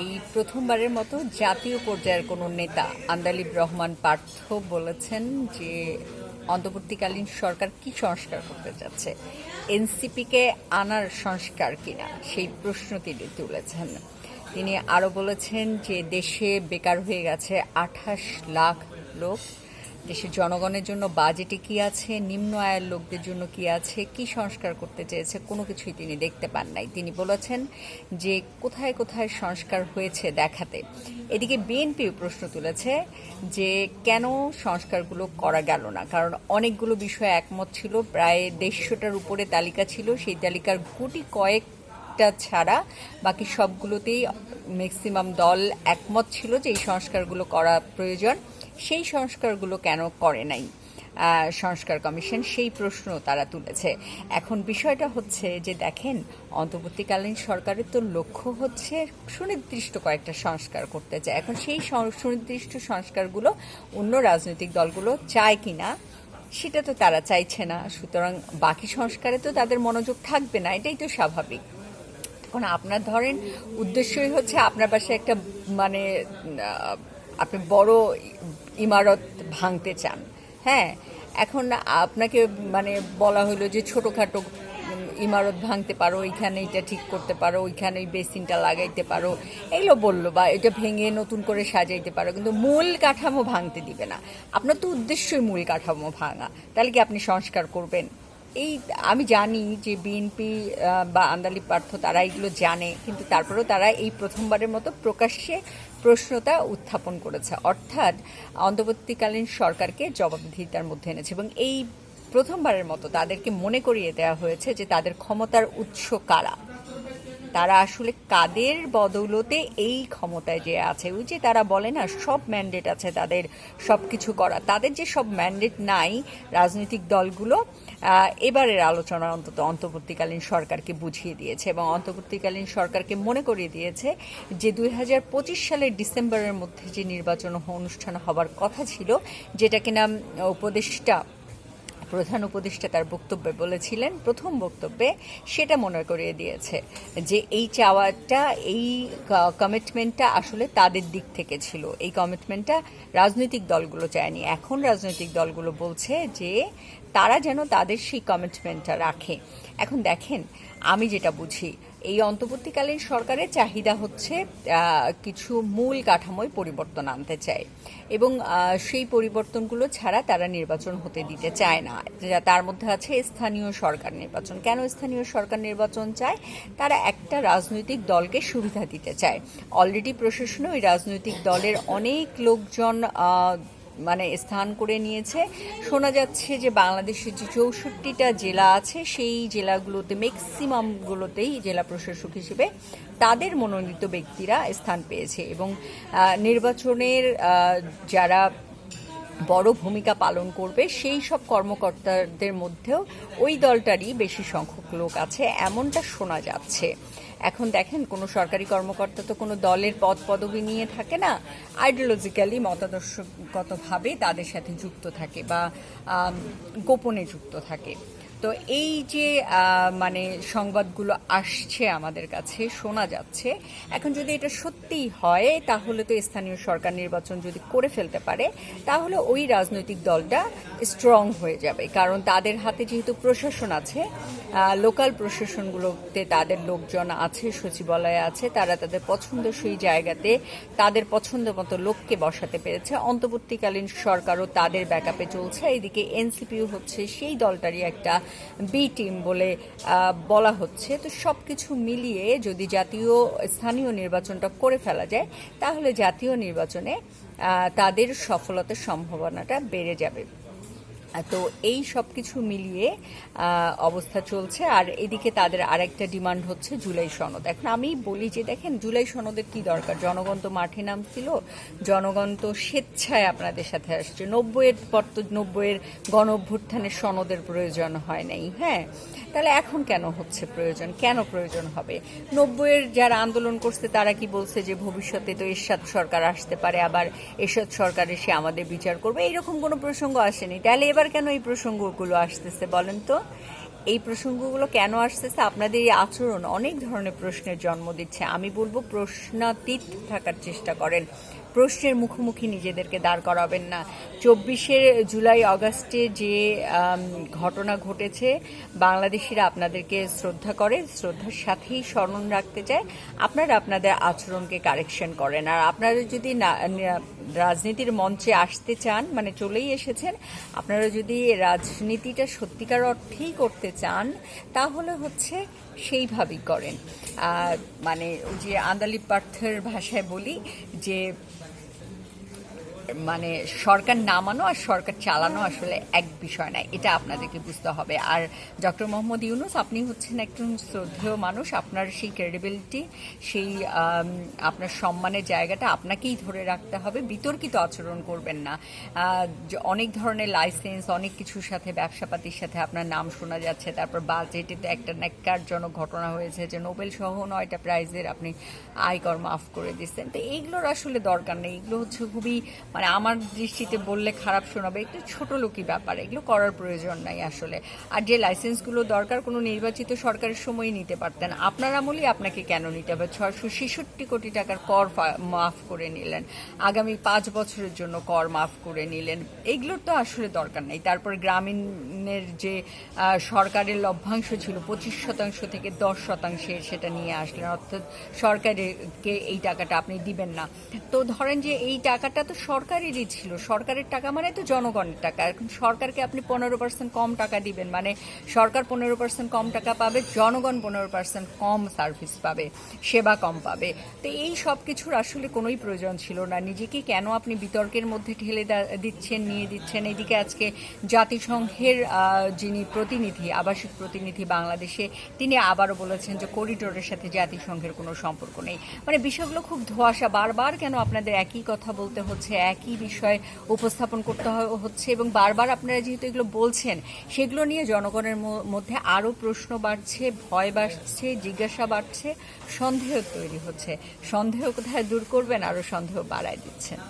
এই প্রথমবারের মতো জাতীয় পর্যায়ের কোনো নেতা আন্দালিব রহমান পার্থ বলেছেন যে অন্তর্বর্তীকালীন সরকার কি সংস্কার করতে যাচ্ছে, এনসিপিকে আনার সংস্কার কিনা, সেই প্রশ্ন তিনি তুলেছেন। তিনি আরও বলেছেন যে দেশে বেকার হয়ে গেছে আঠাশ লাখ লোক। দেশের জনগণের জন্য বাজেটে কি আছে? নিম্ন আয়ের লোকদের জন্য কি আছে? কি সংস্কার করতে চেয়েছে? কোনো কিছুই তিনি দেখতে পান নাই। তিনি বলেছেন যে কোথায় কোথায় সংস্কার হয়েছে দেখাতে। এদিকে বিএনপি প্রশ্ন তুলেছে যে কেন সংস্কারগুলো করা গেল না? কারণ অনেকগুলো বিষয়ে একমত ছিল। প্রায় দেড়শোটার উপরে তালিকা ছিল। সেই তালিকার গুটি কয়েক একটা ছাড়া, বাকি সবগুলোতেই ম্যাক্সিমাম দল একমত ছিল যে এই সংস্কারগুলো করা প্রয়োজন। সেই সংস্কারগুলো কেন করে নাই? সংস্কার কমিশন সেই প্রশ্ন তারা তুলেছে। এখন বিষয়টা হচ্ছে যে দেখেন, অন্তর্বর্তীকালীন সরকারের তো লক্ষ্য হচ্ছে সুনির্দিষ্ট কয়েকটা সংস্কার করতে চায়। এখন সেই সুনির্দিষ্ট সংস্কারগুলো অন্য রাজনৈতিক দলগুলো চায় কি না সেটা তো তারা চাইছে না। সুতরাং বাকি সংস্কারে তো তাদের মনোযোগ থাকবে না, এটাই তো স্বাভাবিক। এখন আপনার ধরেন উদ্দেশ্যই হচ্ছে আপনার পাশে একটা মানে আপনি বড় ইমারত ভাঙতে চান। হ্যাঁ এখন আপনাকে মানে বলা হলো যে ছোটোখাটো ইমারত ভাঙতে পারো ওইখানে এটা ঠিক করতে পারো ওইখানে ওই বেসিনটা লাগাইতে পারো। এগুলো বলল বা এটা ভেঙে নতুন করে সাজাইতে পারো, কিন্তু মূল কাঠামো ভাঙতে দিবে না। আপনার তো উদ্দেশ্যই মূল কাঠামো ভাঙা। তাহলে কি আপনি সংস্কার করবেন? এই আমি জানি যে বিএনপি বা আন্দালি পার্থ তারা এগুলো জানে, কিন্তু তারপরেও তারা এই প্রথমবারের মতো প্রকাশ্যে প্রশ্নটা উত্থাপন করেছে। অর্থাৎ অন্তর্বর্তীকালীন সরকারকে জবাবদিহিতার মধ্যে এনেছে এবং এই প্রথমবারের মতো তাদেরকে মনে করিয়ে দেওয়া হয়েছে যে তাদের ক্ষমতার উৎস কারা। তারা আসলে কাদের বদৌলতে এই ক্ষমতায় যে আছে? ওই যে তারা বলে না, সব ম্যান্ডেট আছে তাদের সব কিছু করা। তাদের যে সব ম্যান্ডেট নাই রাজনৈতিক দলগুলো এবারের আলোচনা অন্তত অন্তর্বর্তীকালীন সরকারকে বুঝিয়ে দিয়েছে এবং অন্তর্বর্তীকালীন সরকারকে মনে করিয়ে দিয়েছে যে দুই হাজার পঁচিশ সালের ডিসেম্বরের মধ্যে যে নির্বাচন অনুষ্ঠান হবার কথা ছিল, যেটা কিনা উপদেষ্টা প্রধান উপদেষ্টা তার বক্তব্যে বলেছিলেন, প্রথম বক্তব্যে সেটা মনে করিয়ে দিয়েছে যে এই চাওয়াটা, এই কমিটমেন্টটা আসলে তাদের দিক থেকে ছিল। এই কমিটমেন্টটা রাজনৈতিক দলগুলো চায়নি। এখন রাজনৈতিক দলগুলো বলছে যে তারা যেন তাদের সেই কমিটমেন্টটা রাখে। এখন দেখেন, আমি যেটা বুঝি এই অন্তর্বর্তীকালীন সরকারের চাহিদা হচ্ছে কিছু মূল কাঠামোয় পরিবর্তন আনতে চায়। এবং সেই পরিবর্তনগুলো ছাড়া তারা নির্বাচন হতে দিতে চায় না। তার মধ্যে আছে স্থানীয় সরকার নির্বাচন। কেন স্থানীয় সরকার নির্বাচন চায়? তারা একটা রাজনৈতিক দলকে সুবিধা দিতে চায়। অলরেডি প্রশাসনে ওই রাজনৈতিক দলের অনেক লোকজন মানে স্থান করে নিয়েছে। শোনা যাচ্ছে যে বাংলাদেশের যে চৌষট্টিটা জেলা আছে, সেই জেলাগুলোতে ম্যাক্সিমামগুলোতেই জেলা প্রশাসক হিসেবে তাদের মনোনীত ব্যক্তিরা স্থান পেয়েছে এবং নির্বাচনের যারা বড় ভূমিকা পালন করবে, সেই সব কর্মকর্তাদের মধ্যেও ওই দলটারই বেশি সংখ্যক লোক আছে, এমনটা শোনা যাচ্ছে। এখন দেখেন, কোনো সরকারি কর্মকর্তা তো কোনো দলের পদ পদবি নিয়ে থাকে না আইডিওলজিক্যালি মতাদর্শগতভাবে তাদের সাথে যুক্ত থাকে বা গোপনে যুক্ত থাকে। তো এই যে মানে সংবাদগুলো আসছে আমাদের কাছে, শোনা যাচ্ছে, এখন যদি এটা সত্যিই হয়, তাহলে তো স্থানীয় সরকার নির্বাচন যদি করে ফেলতে পারে, তাহলে ওই রাজনৈতিক দলটা স্ট্রং হয়ে যাবে। কারণ তাদের হাতে যেহেতু প্রশাসন আছে লোকাল প্রশাসনগুলোতে তাদের লোকজন আছে, সচিবালয়ে আছে, তারা তাদের পছন্দসই জায়গাতে তাদের পছন্দ মতো লোককে বসাতে পেরেছে। অন্তর্বর্তীকালীন সরকারও তাদের ব্যাকআপে চলছে। এদিকে এনসিপিও হচ্ছে সেই দলটারই একটা বি টিম বলে বলা হচ্ছে। তো সব কিছু মিলিয়ে যদি জাতীয়, স্থানীয় নির্বাচনটা করে ফেলা যায়, তাহলে জাতীয় নির্বাচনে তাদের সফলতার সম্ভাবনাটা বেড়ে যাবে। তো এই সব কিছু মিলিয়ে অবস্থা চলছে। আর এদিকে তাদের আরেকটা ডিমান্ড হচ্ছে জুলাই সনদ। এখন আমি বলি যে, দেখেন, জুলাই সনদের কি দরকার? জনগণ তো মাঠে নামছিল, জনগণ তো স্বেচ্ছায় আপনাদের সাথে আসছে। নব্বইয়ের পর তো নব্বইয়ের গণ অভ্যুত্থানের সনদের প্রয়োজন হয় নাই হ্যাঁ? তাহলে এখন কেন হচ্ছে প্রয়োজন? কেন প্রয়োজন হবে? নব্বইয়ের যারা আন্দোলন করছে, তারা কি বলছে যে, ভবিষ্যতে তো এরশাদ সরকার আসতে পারে, আবার এরশাদ সরকার এসে আমাদের বিচার করবে? এইরকম কোনো প্রসঙ্গ আসেনি। তাহলে এবার কেন এই প্রসঙ্গগুলো আসতেছে বলেন তো? এই প্রসঙ্গগুলো কেন আসতেছে? আপনাদের এই আচরণ অনেক ধরনের প্রশ্নের জন্ম দিচ্ছে। আমি বলব প্রশ্নাতীত থাকার চেষ্টা করেন। প্রশ্নের মুখোমুখি নিজেদেরকে দাঁড় করাবেন না। চব্বিশে জুলাই অগাস্টে যে ঘটনা ঘটেছে, বাংলাদেশিরা আপনাদেরকে শ্রদ্ধা করে, শ্রদ্ধার সাথেই স্মরণ রাখতে চায়। আপনারা আপনাদের আচরণকে কারেকশন করেন। আর আপনারা যদি রাজনীতির মঞ্চে আসতে চান মানে চলেই এসেছেন, আপনারা যদি রাজনীতিটা সত্যিকার অর্থেই করতে চান, তাহলে হচ্ছে সেইভাবেই করেন। মানে যে আন্দালি পার্থের ভাষায় বলি যে মানে সরকার নামানো আর সরকার চালানো আসলে এক বিষয় না, এটা আপনাদেরকে বুঝতে হবে। আর ডক্টর মোহাম্মদ ইউনুস, আপনি হচ্ছেন একজন শ্রদ্ধেয় মানুষ, আপনার সেই ক্রেডিবিলিটি সেই আপনার সম্মানের জায়গাটা আপনাকেই ধরে রাখতে হবে। বিতর্কিত আচরণ করবেন না। অনেক ধরনের লাইসেন্স অনেক কিছুর সাথে, ব্যবসাপাতির সাথে আপনার নাম শোনা যাচ্ছে। তারপর বাজেটে তো একটা ন্যাক্কারজনক ঘটনা হয়েছে যে নোবেল সহ নয়টা প্রাইজের আপনি আয়কর মাফ করে দিচ্ছেন তো এইগুলোর আসলে দরকার নেই। এগুলো হচ্ছে খুবই মানে আমার দৃষ্টিতে বললে খারাপ শোনাবে, একটু ছোট লোকই ব্যাপার, এগুলো করার প্রয়োজন নাই আসলে। আর যে লাইসেন্সগুলো দরকার, কোনো নির্বাচিত সরকারের সময় নিতে পারতেন। আপনার আমলেই আপনাকে কেন নিতে হবে? ছয়শো ছেষট্টি কোটি টাকার কর মাফ করে নিলেন। আগামী পাঁচ বছরের জন্য কর মাফ করে নিলেন। এগুলোর তো আসলে দরকার নেই। তারপর গ্রামীণের যে সরকারের লভ্যাংশ ছিল, পঁচিশ শতাংশ থেকে দশ শতাংশে সেটা নিয়ে আসলেন। অর্থাৎ সরকারকে এই টাকাটা আপনি দিবেন না। তো ধরেন যে এই টাকাটা তো সরকারেরই ছিল। সরকারের টাকা মানে তো জনগণের টাকা। এখন সরকারকে আপনি পনেরো পার্সেন্ট কম টাকা দিবেন। মানে সরকার পনেরো পার্সেন্ট কম টাকা পাবে, জনগণ পনেরো পার্সেন্ট কম সার্ভিস পাবে, সেবা কম পাবে। তো এই সব কিছুর আসলে কোনোই প্রয়োজন ছিল না। নিজেকে কেন আপনি বিতর্কের মধ্যে ঠেলে দিচ্ছেন, নিয়ে দিচ্ছেন? এদিকে আজকে জাতিসংঘের যিনি প্রতিনিধি, আবাসিক প্রতিনিধি বাংলাদেশে, তিনি আবারও বলেছেন যে করিডোরের সাথে জাতিসংঘের কোনো সম্পর্ক নেই। মানে বিষয়গুলো খুব ধোয়াশা। বারবার কেন আপনাদের একই কথা বলতে হচ্ছে একই বিষয় উপস্থাপন করতে হচ্ছে এবং বারবার আপনারা যেহেতু এগুলো বলছেন, সেগুলো নিয়ে জনগণের মধ্যে আরও প্রশ্ন বাড়ছে, ভয় বাড়ছে, জিজ্ঞাসা বাড়ছে, সন্দেহ তৈরি হচ্ছে। সন্দেহ কোথায় দূর করবেন, আরও সন্দেহ বাড়ায় দিচ্ছেন।